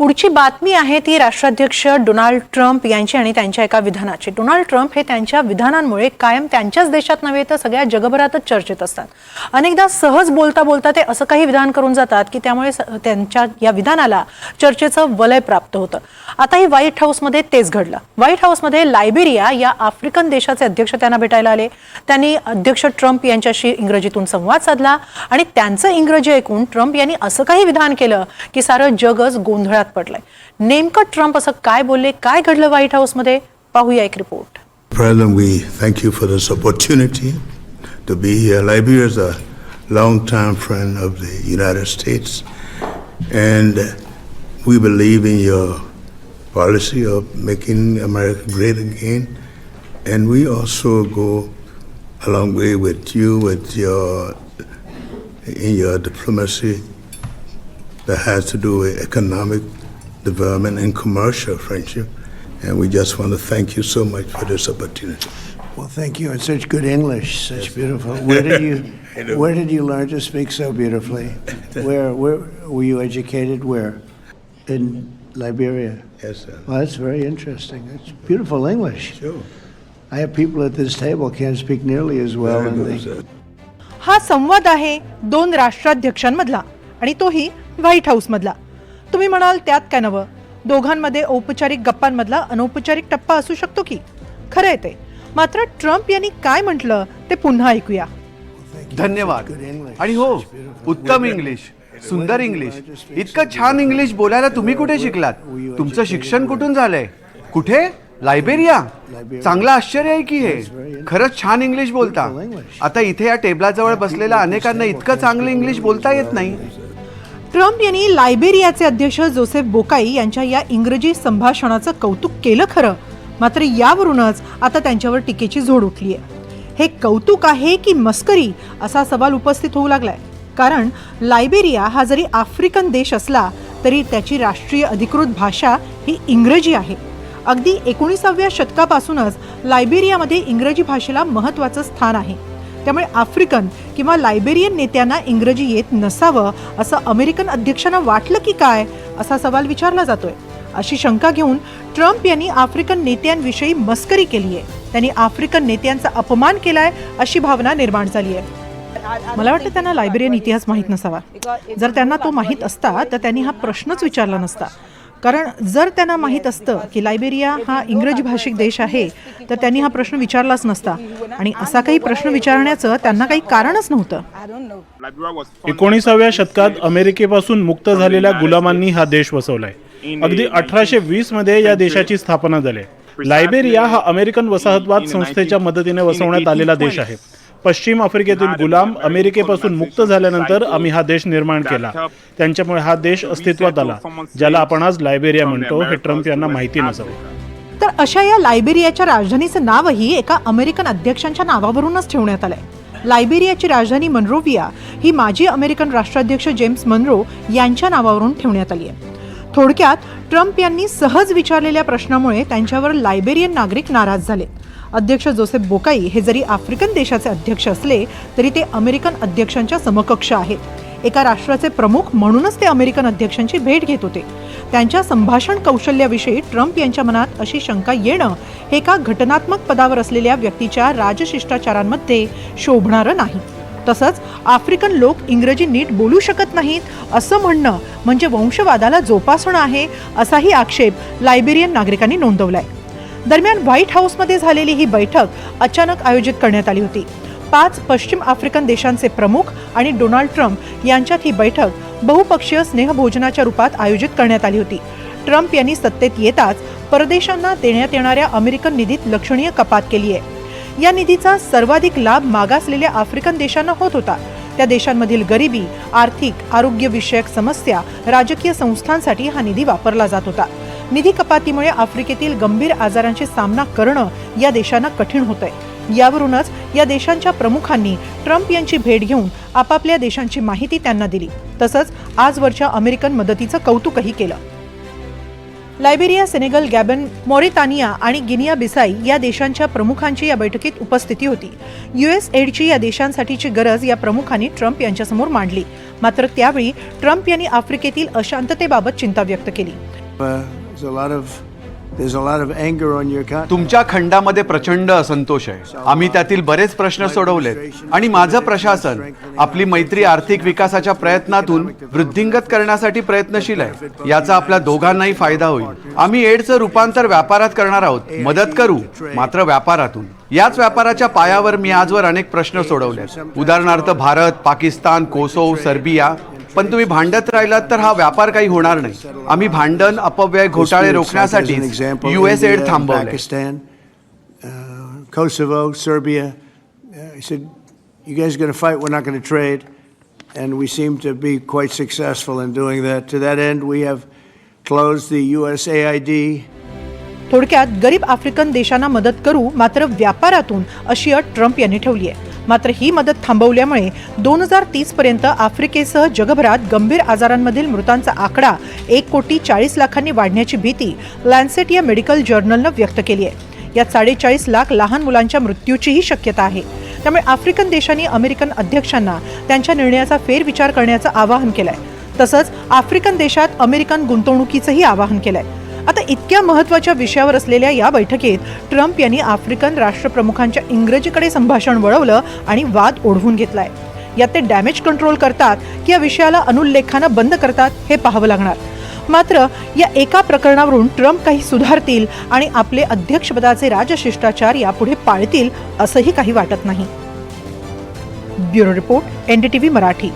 पुढची बातमी आहे ती राष्ट्राध्यक्ष डोनाल्ड ट्रम्प यांची आणि त्यांच्या एका विधानाची. डोनाल्ड ट्रम्प हे त्यांच्या विधानांमुळे कायम त्यांच्याच देशात नव्हे तर सगळ्या जगभरातच चर्चेत असतात. अनेकदा सहज बोलता बोलता ते असं काही विधान करून जातात की त्यामुळे त्यांच्या या विधानाला चर्चेचं वलय प्राप्त होतं. आताही व्हाईट हाऊसमध्ये तेच घडलं. व्हाईट हाऊसमध्ये लायबेरिया या आफ्रिकन देशाचे अध्यक्ष त्यांना भेटायला आले. त्यांनी अध्यक्ष ट्रम्प यांच्याशी इंग्रजीतून संवाद साधला आणि त्यांचं इंग्रजी ऐकून ट्रम्प यांनी असं काही विधान केलं की सारं जगच गोंधळात पडलंय नेमकं ट्रम्प असं काय बोलले काय घडलं व्हाईट हाऊसमध्ये पाहूया एक report President, we thank you for this opportunity to be here. Liberia is a longtime friend of the United States, and we believe in your policy of making America great again. And we also go a long way with you with your in your diplomacy that has to do with economic development and commercial friendship. And we just want to thank you so much for this opportunity. Well, thank you. It's such good English, such beautiful. Where did I you know. Where did you learn to speak so beautifully? Where Where were you educated? Where? In Liberia. Yes, sir. Well, that's very interesting. It's beautiful English. Sure. I have people at this table can't speak nearly as well, Very and good, they, sir. हा संवाद आहे दोन राष्ट्राध्यक्षांमधला आणि तोही white हाऊसमधला. तुम्ही म्हणाल त्यात काय नवं? दोघांमध्ये औपचारिक गप्पांमधला अनौपचारिक टप्पा असू शकतो की? खरं आहे ते. मात्र ट्रम्प यांनी काय म्हटलं ते पुन्हा ऐकूया. धन्यवाद. आणि हो उत्तम इंग्लिश सुंदर इंग्लिश. इतकं छान इंग्लिश बोलायला तुम्ही कुठे शिकलात? तुमचं शिक्षण कुठून झालंय? कुठे? लायबेरिया? चांगलं आश्चर्य आहे की हे? खरंच छान इंग्लिश बोलता. आता इथे या टेबलाजवळ बसलेल्या अनेकांना इतकं चांगलं इंग्लिश बोलता येत नाही. ट्रम्प यांनी लायबेरियाचे अध्यक्ष जोसेफ बोकाई यांच्या या इंग्रजी संभाषणाचं कौतुक केलं खरं. मात्र यावरूनच आता त्यांच्यावर टीकेची झोड उठली आहे. हे कौतुक आहे की मस्करी? असा सवाल उपस्थित होऊ लागलाय. कारण लायबेरिया हा जरी आफ्रिकन देश असला तरी त्याची राष्ट्रीय अधिकृत भाषा ही इंग्रजी आहे. अगदी एकोणीसाव्या शतकापासूनच लायबेरियामध्ये इंग्रजी भाषेला महत्त्वाचं स्थान आहे. त्यामुळे आफ्रिकन किंवा लायबेरियन नेत्यांना इंग्रजी येत नसावं असं अमेरिकन अध्यक्षांना वाटलं की काय असा सवाल विचारला जातोय. अशी शंका घेऊन ट्रम्प यांनी आफ्रिकन नेत्यांविषयी मस्करी केली आहे त्यांनी आफ्रिकन नेत्यांचा अपमान केलाय अशी भावना निर्माण झाली आहे मला वाटतं त्यांना लायबेरियन इतिहास माहीत नसावा. जर त्यांना तो माहीत असता तर त्यांनी हा प्रश्नच विचारला नसता. कारण जर त्यांना माहीत असतं की लायबेरिया हा इंग्रजी भाषिक देश आहे तर त्यांनी हा प्रश्न विचारलाच नसता. आणि असा काही प्रश्न विचारण्याचं त्यांना काही कारणच नव्हतं. एकोणीसाव्या शतकात अमेरिकेपासून मुक्त झालेल्या गुलामांनी हा देश वसवलाय. अगदी अठराशे वीसमध्ये या देशाची स्थापना झाली. लायबेरिया हा अमेरिकन वसाहतवाद संस्थेच्या मदतीने वसवण्यात आलेला देश आहे. पश्चिम आफ्रिकेतील गुलाम अमेरिकेपासून मुक्त झाल्यानंतर आम्ही हा देश निर्माण केला. त्यांच्यामुळे हा देश अस्तित्वात आला ज्याला आपण आज लायबेरिया म्हणतो हे ट्रम्प यांना माहिती नसावं. तर अशा या लायबेरियाच्या राजधानीचं नावही एका अमेरिकन अध्यक्षांच्या नावावरूनच ठेवण्यात आलंय. लायबेरियाची राजधानी मनरोविया ही माजी अमेरिकन राष्ट्राध्यक्ष जेम्स मनरो यांच्या नावावरून ठेवण्यात आली आहे. थोडक्यात ट्रम्प यांनी सहज विचारलेल्या प्रश्नामुळे त्यांच्यावर लायबेरियन नागरिक नाराज झाले. अध्यक्ष जोसेफ बोकाई हे जरी आफ्रिकन देशाचे अध्यक्ष असले तरी ते अमेरिकन अध्यक्षांच्या समकक्ष आहेत. एका राष्ट्राचे प्रमुख म्हणूनच ते अमेरिकन अध्यक्षांची भेट घेत होते. त्यांच्या संभाषण कौशल्याविषयी ट्रम्प यांच्या मनात अशी शंका येणं हे एका घटनात्मक पदावर असलेल्या व्यक्तीच्या राजशिष्टाचारांमध्ये शोभणारं नाही. तसंच आफ्रिकन लोक इंग्रजी नीट बोलू शकत नाहीत असं म्हणणं म्हणजे वंशवादाला जोपासणं आहे असाही आक्षेप लायबेरियन नागरिकांनी नोंदवलाय. दरम्यान व्हाईट हाऊसमध्ये झालेली ही बैठक अचानक आयोजित करण्यात आली होती. पाच पश्चिम आफ्रिकन देशांचे प्रमुख आणि डोनाल्ड ट्रम्प यांच्यात ही बैठक बहुपक्षीय स्नेहभोजनाच्या रूपात आयोजित करण्यात आली होती. ट्रम्प यांनी सत्तेत येताच परदेशांना देण्यात येणाऱ्या अमेरिकन निधीत लक्षणीय कपात केली आहे या निधीचा सर्वाधिक लाभ मागासलेल्या आफ्रिकन देशांना होत होता. त्या देशांमधील गरिबी आर्थिक आरोग्यविषयक समस्या राजकीय संस्थांसाठी हा निधी वापरला जात होता. निधी कपातीमुळे आफ्रिकेतील गंभीर आजारांशी सामना करणं या देशांना कठीण होतंय. यावरूनच या देशांच्या प्रमुखांनी ट्रम्प यांची भेट घेऊन आपापल्या देशांची माहिती त्यांना दिली. तसंच आजवरच्या अमेरिकन मदतीचं कौतुकही केलं. लायबेरिया सेनेगल गॅबन मॉरितानिया आणि गिनिया बिसाई या देशांच्या प्रमुखांची या बैठकीत उपस्थिती होती. युएस एडची या देशांसाठीची गरज या प्रमुखांनी ट्रम्प यांच्यासमोर मांडली. मात्र त्यावेळी ट्रम्प यांनी आफ्रिकेतील अशांततेबाबत चिंता व्यक्त केली. Uh, there's a lot of there's a lot of anger on your continent. तुमच्या खंडामध्ये प्रचंड असंतोष आहे. आम्ही त्यातील बरेच प्रश्न सोडवलेत. आणि माझं प्रशासन आपली मैत्री आर्थिक विकासाच्या प्रयत्नातून वृद्धिंगत करण्यासाठी प्रयत्नशील आहे. याचा आपल्या दोघांनाही फायदा होईल. आम्ही एडचं रूपांतर व्यापारात करणार आहोत. मदत करू मात्र व्यापारातून. याच व्यापाराच्या पायावर मी आजवर अनेक प्रश्न सोडवले उदाहरणार्थ भारत पाकिस्तान कोसोव सर्बिया पण तुम्ही भांडत राहिलात तर हा व्यापार काही होणार नाही. आम्ही भांडण अपव्यय घोटाळे रोखण्यासाठी युएस एड थांबव Pakistan And we seem to be quite successful in doing that. To that end, we have closed the USAID. थोडक्यात गरीब आफ्रिकन देशांना मदत करू मात्र व्यापारातून अशी अट ट्रम्प यांनी ठेवली आहे. मात्र ही मदत थांबवल्यामुळे दोन हजार तीस पर्यंत आफ्रिकेसह जगभरात गंभीर आजारांमधील मृतांचा आकडा एक कोटी चाळीस लाखांनी वाढण्याची भीती लॅन्सेट या मेडिकल जर्नलनं व्यक्त केली आहे. यात साडेचाळीस लाख लहान मुलांच्या मृत्यूचीही शक्यता आहे. त्यामुळे आफ्रिकन देशांनी अमेरिकन अध्यक्षांना त्यांच्या निर्णयाचा फेरविचार करण्याचं आवाहन केलंय. तसंच आफ्रिकन देशात अमेरिकन गुंतवणुकीचंही आवाहन केलंय. आहे इतक्या महत्त्वाच्या विषयावर असलेल्या या बैठकीत ट्रम्प यांनी आफ्रिकन राष्ट्रप्रमुखांच्या इंग्रजीकडे संभाषण वळवलं आणि वाद ओढवून घेतलाय. यात ते डॅमेज कंट्रोल करतात की या विषयाला अनुल्लेखानं बंद करतात हे पाहावं लागणार. मात्र या एका प्रकरणावरून ट्रम्प काही सुधारतील आणि आपले अध्यक्षपदाचे राजशिष्टाचार यापुढे पाळतील असंही काही वाटत नाही. Bureau report NDTV Marathi.